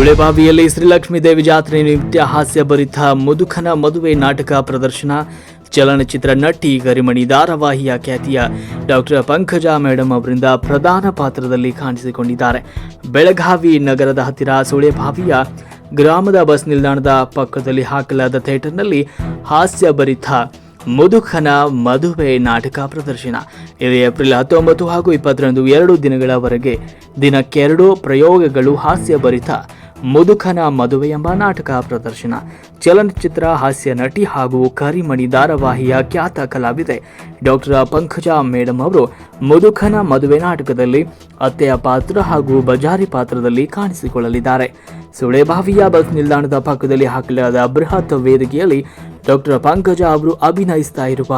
ಸುಳೆಬಾವಿಯಲ್ಲಿ ಶ್ರೀಲಕ್ಷ್ಮೀ ದೇವಿ ಜಾತ್ರೆ ನಿಮಿತ್ತ ಹಾಸ್ಯಭರಿತ ಮುದುಕನ ಮದುವೆ ನಾಟಕ ಪ್ರದರ್ಶನ. ಚಲನಚಿತ್ರ ನಟಿ ಗರಿಮಣಿ ಧಾರಾವಾಹಿಯ ಖ್ಯಾತಿಯ ಡಾಕ್ಟರ್ ಪಂಕಜಾ ಮೇಡಮ್ ಅವರಿಂದ ಪ್ರಧಾನ ಪಾತ್ರದಲ್ಲಿ ಕಾಣಿಸಿಕೊಂಡಿದ್ದಾರೆ. ಬೆಳಗಾವಿ ನಗರದ ಹತ್ತಿರ ಸುಳೆಬಾವಿಯ ಗ್ರಾಮದ ಬಸ್ ನಿಲ್ದಾಣದ ಪಕ್ಕದಲ್ಲಿ ಹಾಕಲಾದ ಥಿಯೇಟರ್ನಲ್ಲಿ ಹಾಸ್ಯಭರಿತ ಮುದುಕನ ಮದುವೆ ನಾಟಕ ಪ್ರದರ್ಶನ. ಇದು ಏಪ್ರಿಲ್ ಹತ್ತೊಂಬತ್ತು ಹಾಗೂ ಇಪ್ಪತ್ತರಂದು ಎರಡು ದಿನಗಳವರೆಗೆ ದಿನಕ್ಕೆರಡು ಪ್ರಯೋಗಗಳು ಹಾಸ್ಯಭರಿತ ಮುದುಕನ ಮದುವೆ ಎಂಬ ನಾಟಕ ಪ್ರದರ್ಶನ. ಚಲನಚಿತ್ರ, ಹಾಸ್ಯ ನಟಿ ಹಾಗೂ ಕರಿಮಣಿ ಧಾರಾವಾಹಿಯ ಖ್ಯಾತ ಕಲಾವಿದೆ ಡಾಕ್ಟರ್ ಪಂಕಜ ಮೇಡಮ್ ಅವರು ಮುದುಕನ ಮದುವೆ ನಾಟಕದಲ್ಲಿ ಅತ್ತೆಯ ಪಾತ್ರ ಹಾಗೂ ಬಜಾರಿ ಪಾತ್ರದಲ್ಲಿ ಕಾಣಿಸಿಕೊಳ್ಳಲಿದ್ದಾರೆ. ಸುಳೆಬಾವಿಯ ಬಸ್ ನಿಲ್ದಾಣದ ಪಕ್ಕದಲ್ಲಿ ಹಾಕಲಾದ ಬೃಹತ್ ವೇದಿಕೆಯಲ್ಲಿ ಡಾಕ್ಟರ್ ಪಂಕಜ ಅವರು ಅಭಿನಯಿಸ್ತಾ ಇರುವ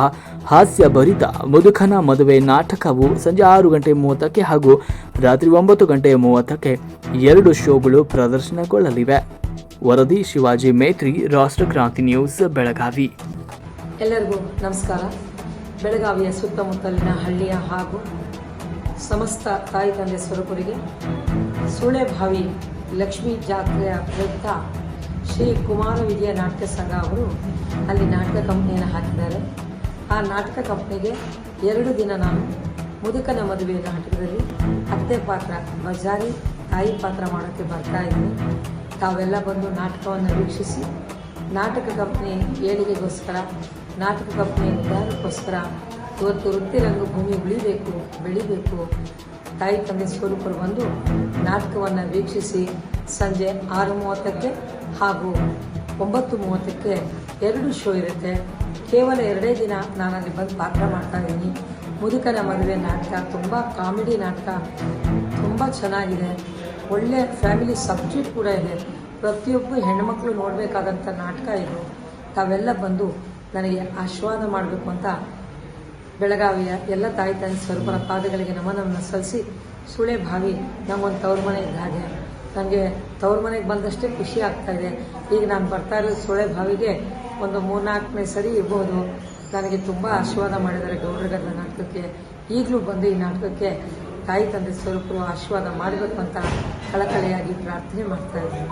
ಹಾಸ್ಯ ಭರಿತ ಮುದುಕನ ಮದುವೆ ನಾಟಕವು ಸಂಜೆ ಆರು ಗಂಟೆ ಮೂವತ್ತಕ್ಕೆ ಹಾಗೂ ರಾತ್ರಿ ಒಂಬತ್ತು ಗಂಟೆ ಮೂವತ್ತಕ್ಕೆ ಎರಡು ಶೋಗಳು ಪ್ರದರ್ಶನಗೊಳ್ಳಲಿವೆ. ವರದಿ ಶಿವಾಜಿ ಮೇತ್ರಿ ರಾಷ್ಟ್ರಕ್ರಾಂತಿ ನ್ಯೂಸ್, ಬೆಳಗಾವಿ. ಎಲ್ಲರಿಗೂ ನಮಸ್ಕಾರ. ಬೆಳಗಾವಿಯ ಸುತ್ತಮುತ್ತಲಿನ ಹಳ್ಳಿಯ ಹಾಗೂ ಸಮಸ್ತ ತಾಯಿ ತಂದೆ ಸ್ವರೂಪರಿಗೆ ಸುಳೆಭಾವಿ ಲಕ್ಷ್ಮೀ ಜಾತ್ರೆಯ ಪ್ರಯುಕ್ತ ಶ್ರೀ ಕುಮಾರ ವಿಜಯ ನಾಟಕ ಸಂಘ ಅವರು ಅಲ್ಲಿ ನಾಟಕ ಕಂಪ್ನಿಯನ್ನು ಹಾಕಿದ್ದಾರೆ. ಆ ನಾಟಕ ಕಂಪ್ನಿಗೆ ಎರಡು ದಿನ ನಾನು ಮುದುಕನ ಮದುವೆ ನಾಟಕದಲ್ಲಿ ಅತ್ತೆ ಪಾತ್ರ ಬಜಾರಿ ತಾಯಿ ಪಾತ್ರ ಮಾಡೋಕ್ಕೆ ಬರ್ತಾ ಇದ್ದೀನಿ. ತಾವೆಲ್ಲ ಬಂದು ನಾಟಕವನ್ನು ವೀಕ್ಷಿಸಿ, ನಾಟಕ ಕಂಪ್ನಿ ಏಳಿಗೆಗೋಸ್ಕರ, ನಾಟಕ ಕಂಪ್ನಿ ಉದ್ಧಾರಕ್ಕೋಸ್ಕರ ಇವತ್ತು ವೃತ್ತಿ ರಂಗಭೂಮಿ ಉಳಿಬೇಕು, ಬೆಳಿಬೇಕು. ತಾಯಿ, ತಂದೆ, ಸ್ವರೂಪರು ಬಂದು ನಾಟಕವನ್ನು ವೀಕ್ಷಿಸಿ ಸಂಜೆ ಆರು ಮೂವತ್ತಕ್ಕೆ ಹಾಗೂ ಒಂಬತ್ತು ಮೂವತ್ತಕ್ಕೆ ಎರಡು ಶೋ ಇರುತ್ತೆ. ಕೇವಲ ಎರಡೇ ದಿನ ನಾನು ಅಲ್ಲಿ ಬಂದು ಪಾತ್ರ ಮಾಡ್ತಾ ಇದ್ದೀನಿ. ಮುದುಕನ ಮದುವೆ ನಾಟಕ, ತುಂಬ ಕಾಮಿಡಿ ನಾಟಕ, ತುಂಬ ಚೆನ್ನಾಗಿದೆ. ಒಳ್ಳೆ ಫ್ಯಾಮಿಲಿ ಸಬ್ಜೆಕ್ಟ್ ಕೂಡ ಇದೆ. ಪ್ರತಿಯೊಬ್ಬರು ಹೆಣ್ಮಕ್ಳು ನೋಡಬೇಕಾದಂಥ ನಾಟಕ ಇದು. ತಾವೆಲ್ಲ ಬಂದು ನನಗೆ ಆಶೀರ್ವಾದ ಮಾಡಬೇಕು ಅಂತ ಬೆಳಗಾವಿಯ ಎಲ್ಲ ತಾಯಿ ತಾಯಿ ಸ್ವರೂಪರ ಪಾದಗಳಿಗೆ ನಮನವನ್ನು ಸಲ್ಲಿಸಿ, ಸುಳೆ ಭಾವಿ ನಮ್ಮೊಂದು ತವ್ರ ಮನೆ ಇದ್ದ ಹಾಗೆ ನನಗೆ ತವ್ರ ಮನೆಗೆ ಬಂದಷ್ಟೇ ಖುಷಿ ಆಗ್ತಾ ಇದೆ. ಈಗ ನಾನು ಬರ್ತಾ ಇರೋದು ಸುಳೆ ಭಾವಿಗೆ ಒಂದು ಮೂರ್ನಾಲ್ಕನೇ ಸರಿ ಇರ್ಬೋದು. ನನಗೆ ತುಂಬ ಆಶೀರ್ವಾದ ಮಾಡಿದ್ದಾರೆ ಗೌಡ್ರಗಲ್ಲ ನಾಟಕಕ್ಕೆ. ಈಗಲೂ ಬಂದು ಈ ನಾಟಕಕ್ಕೆ ತಾಯಿ ತಂದೆ ಸ್ವರೂಪರು ಆಶೀರ್ವಾದ ಮಾಡಬೇಕು ಅಂತ ಕಳಕಳಿಯಾಗಿ ಪ್ರಾರ್ಥನೆ ಮಾಡ್ತಾ ಇದ್ದೀನಿ.